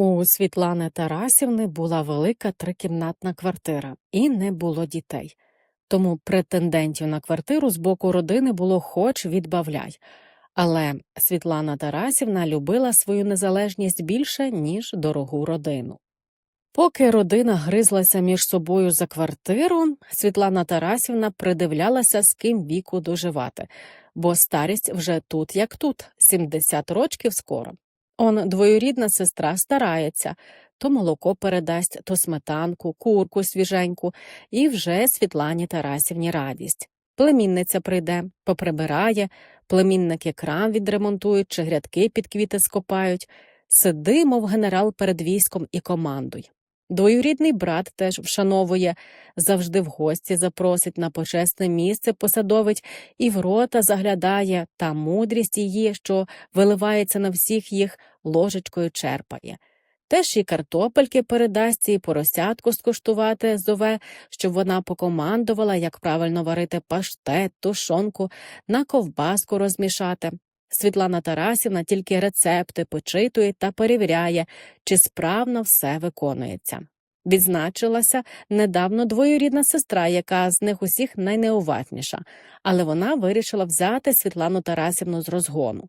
У Світлани Тарасівни була велика трикімнатна квартира і не було дітей. Тому претендентів на квартиру з боку родини було хоч відбавляй. Але Світлана Тарасівна любила свою незалежність більше, ніж дорогу родину. Поки родина гризлася між собою за квартиру, Світлана Тарасівна придивлялася, з ким віку доживати, бо старість вже тут як тут, 70 рочків скоро. Он двоюрідна сестра старається, то молоко передасть, то сметанку, курку свіженьку, і вже Світлані Тарасівні радість. Племінниця прийде, поприбирає, племінники крам відремонтують чи грядки під квіти скопають. Сиди, мов генерал перед військом і командуй. Двоюрідний брат теж вшановує, завжди в гості запросить на почесне місце посадовить і в рота заглядає, та мудрість її, що виливається на всіх їх, ложечкою черпає. Теж і картопельки передасть, і поросятку скуштувати зове, щоб вона покомандувала, як правильно варити паштет, тушонку, на ковбаску розмішати. Світлана Тарасівна тільки рецепти почитує та перевіряє, чи справно все виконується. Відзначилася недавно двоюрідна сестра, яка з них усіх найнеуважніша, але вона вирішила взяти Світлану Тарасівну з розгону.